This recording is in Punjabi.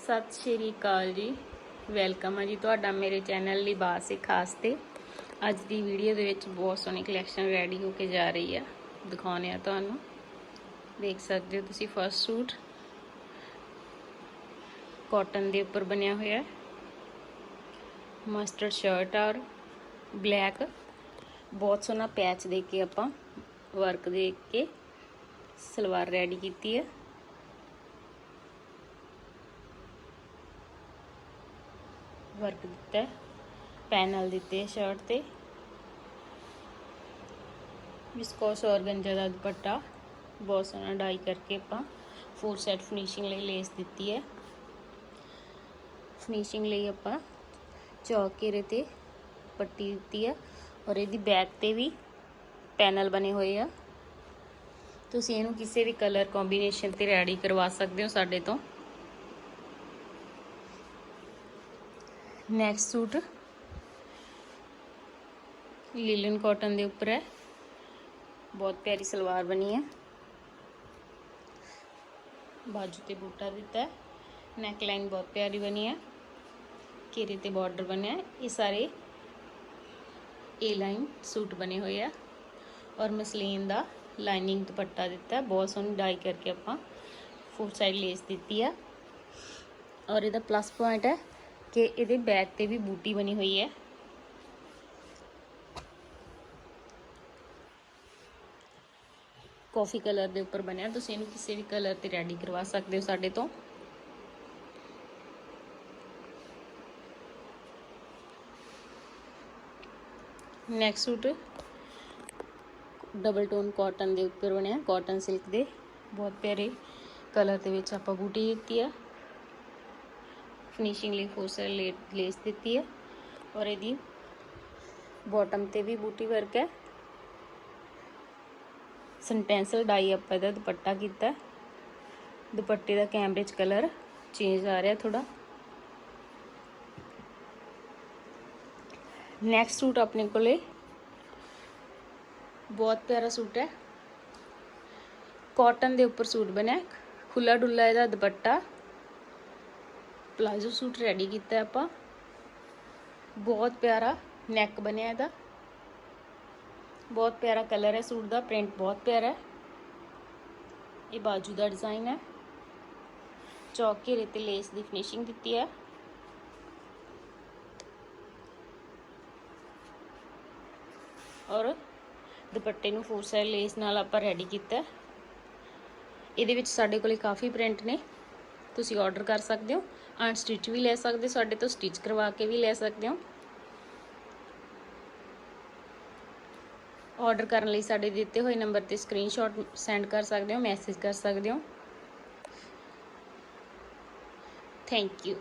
ਸਤਿ ਸ਼੍ਰੀ ਅਕਾਲ ਜੀ। ਵੈਲਕਮ ਹੈ ਜੀ ਤੁਹਾਡਾ ਮੇਰੇ ਚੈਨਲ ਲਿਬਾਸ ਇੱਕ ਖਾਸ ਤੇ। ਅੱਜ ਦੀ ਵੀਡੀਓ ਦੇ ਵਿੱਚ ਬਹੁਤ ਸੋਹਣੀ ਕਲੈਕਸ਼ਨ ਰੈਡੀ ਹੋ ਕੇ ਜਾ ਰਹੀ ਆ। ਦਿਖਾਉਣੇ ਆ ਤੁਹਾਨੂੰ। ਦੇਖ ਸਕਦੇ ਹੋ ਤੁਸੀਂ ਫਸਟ ਸੂਟ। ਕਾਟਨ ਦੇ ਉੱਪਰ ਬਣਿਆ ਹੋਇਆ ਮਸਟਰਡ ਸ਼ਰਟ ਔਰ ਬਲੈਕ ਬਹੁਤ ਸੋਹਣਾ ਪੈਚ ਦੇ ਕੇ ਆਪਾਂ ਵਰਕ ਦੇ ਕੇ ਸਲਵਾਰ ਰੈਡੀ ਕੀਤੀ ਹੈ ਵਰਕ ਦਿੱਤਾ ਪੈਨਲ ਦਿੱਤੇ ਸ਼ਰਟ ਤੇ। ਵਿਸਕੋਸ ਔਰਗੰਜਾ ਦਾ ਦੁਪੱਟਾ। ਬਹੁਤ ਸੋਹਣਾ ਡਾਈ ਕਰਕੇ ਆਪਾਂ ਫੋਰ ਸੈਟ ਫਿਨਿਸ਼ਿੰਗ ਲਈ ਲੇਸ ਦਿੱਤੀ ਹੈ। ਫਿਨਿਸ਼ਿੰਗ ਲਈ ਆਪਾਂ ਚੌਕ ਘੇਰੇ ਤੇ ਪੱਟੀ ਦਿੱਤੀ ਹੈ ਔਰ ਇਹਦੀ ਬੈਕ ਤੇ ਵੀ ਪੈਨਲ ਬਣੇ ਹੋਏ ਆ। ਤੁਸੀਂ ਇਹਨੂੰ ਕਿਸੇ ਵੀ ਕਲਰ ਕੰਬੀਨੇਸ਼ਨ ਤੇ ਰੈਡੀ ਕਰਵਾ ਸਕਦੇ ਹੋ ਸਾਡੇ ਤੋਂ। Next suit. ਲੀਲਨ ਕਾਟਨ ਦੇ ਉੱਪਰ ਹੈ। ਬਹੁਤ ਪਿਆਰੀ ਸਲਵਾਰ ਬਣੀ ਹੈ। ਬਾਜੂ ਤੇ ਬੂਟਾ ਦਿੱਤਾ ਹੈ। ਨੈਕ ਲਾਈਨ ਬਹੁਤ ਪਿਆਰੀ ਬਣੀ ਹੈ। ਘੇਰੇ ਤੇ ਬਾਰਡਰ ਬਣਿਆ ਹੈ। ਇਹ ਸਾਰੇ ਏ ਲਾਈਨ ਸੂਟ ਬਣੇ ਹੋਏ ਆ। ਔਰ ਮਸਲੀਨ ਦਾ ਲਾਈਨਿੰਗ ਦੁਪੱਟਾ ਦਿੱਤਾ ਬਹੁਤ ਸੋਹਣੀ ਡਾਈ ਕਰਕੇ ਆਪਾਂ ਫੋਰ ਸਾਈਡ ਲੇਸ ਦਿੱਤੀ ਹੈ ਔਰ ਇਹਦਾ ਪਲੱਸ ਪੁਆਇੰਟ ਹੈ। ਕਿ ਇਹਦੇ ਬੈਕ ਤੇ ਵੀ ਬੂਟੀ ਬਣੀ ਹੋਈ ਹੈ। ਕਾਫੀ ਕਲਰ ਦੇ ਉੱਪਰ ਬਣਿਆ। ਤੁਸੀਂ ਇਹਨੂੰ ਕਿਸੇ ਵੀ ਕਲਰ ਤੇ ਰੈਡੀ ਕਰਵਾ ਸਕਦੇ ਹੋ ਸਾਡੇ ਤੋਂ। Next suit double tone cotton ਦੇ ਉੱਪਰ ਬਣਿਆ। ਕਾਟਨ ਸਿਲਕ ਦੇ। ਬਹੁਤ ਪਿਆਰੇ ਕਲਰ ਦੇ ਵਿੱਚ ਆਪਾਂ ਬੂਟੀ ਦਿੱਤੀ ਆ। ਫਿਨਿਸ਼ਿੰਗ ਲਈ ਫੋਸਰ ਲੇਸ ਦਿੱਤੀ ਹੈ ਔਰ ਇਹਦੀ ਬਾਟਮ ਤੇ ਵੀ ਬੂਟੀ ਵਰਕ ਹੈ ਸੈਂਟੈਂਸਲ ਡਾਈ ਆਪਾਂ ਇਹਦਾ ਦੁਪੱਟਾ ਕੀਤਾ ਦੁਪੱਟੇ ਦਾ ਕੈਮਰੇਜ ਕਲਰ ਚੇਂਜ ਆ ਰਿਹਾ ਥੋੜਾ ਨੈਕਸਟ ਸੂਟ ਆਪਣੇ ਕੋਲੇ ਬਹੁਤ ਪਿਆਰਾ ਸੂਟ ਹੈ ਕਾਟਨ ਦੇ ਉੱਪਰ ਸੂਟ ਬਣਿਆ ਖੁੱਲਾ ਡੁੱਲਾ ਇਹਦਾ ਦੁਪੱਟਾ ਪਲਾਜ਼ੋ ਸੂਟ ਰੈਡੀ ਕੀਤਾ ਆਪਾਂ। ਬਹੁਤ ਪਿਆਰਾ ਨੈਕ ਬਣਿਆ ਇਹਦਾ। ਬਹੁਤ ਪਿਆਰਾ ਕਲਰ ਹੈ ਸੂਟ ਦਾ ਪ੍ਰਿੰਟ ਬਹੁਤ ਪਿਆਰਾ ਹੈ। ਇਹ ਬਾਜੂ ਦਾ ਡਿਜ਼ਾਈਨ ਹੈ। ਚੌਕ ਘੇਰੇ ਤੇ ਲੇਸ ਦੀ ਫਿਨਿਸ਼ਿੰਗ ਦਿੱਤੀ ਹੈ। ਔਰ ਦੁਪੱਟੇ ਨੂੰ ਫੋਰ ਸਾਈਡ ਲੇਸ ਨਾਲ ਆਪਾਂ ਰੈਡੀ ਕੀਤਾ ਇਹਦੇ ਵਿੱਚ ਸਾਡੇ ਕੋਲੇ ਕਾਫੀ ਪ੍ਰਿੰਟ ਨੇ। ਤੁਸੀਂ ਆਰਡਰ ਕਰ ਸਕਦੇ ਹੋ। ਅਨ ਵੀ ਲੈ ਸਕਦੇ, ਸਾਡੇ ਤੋਂ ਸਟਿਚ ਕਰਵਾ ਕੇ ਵੀ ਲੈ ਸਕਦੇ ਹੋ। ਆਰਡਰ ਕਰਨ ਲਈ ਸਾਡੇ ਦਿੱਤੇ ਹੋਏ ਨੰਬਰ ਤੇ ਸਕਰੀਨਸ਼ਾਟ ਸੈਂਡ ਕਰ ਸਕਦੇ ਹੋ ਮੈਸੇਜ ਕਰ ਸਕਦੇ ਹੋ। Thank you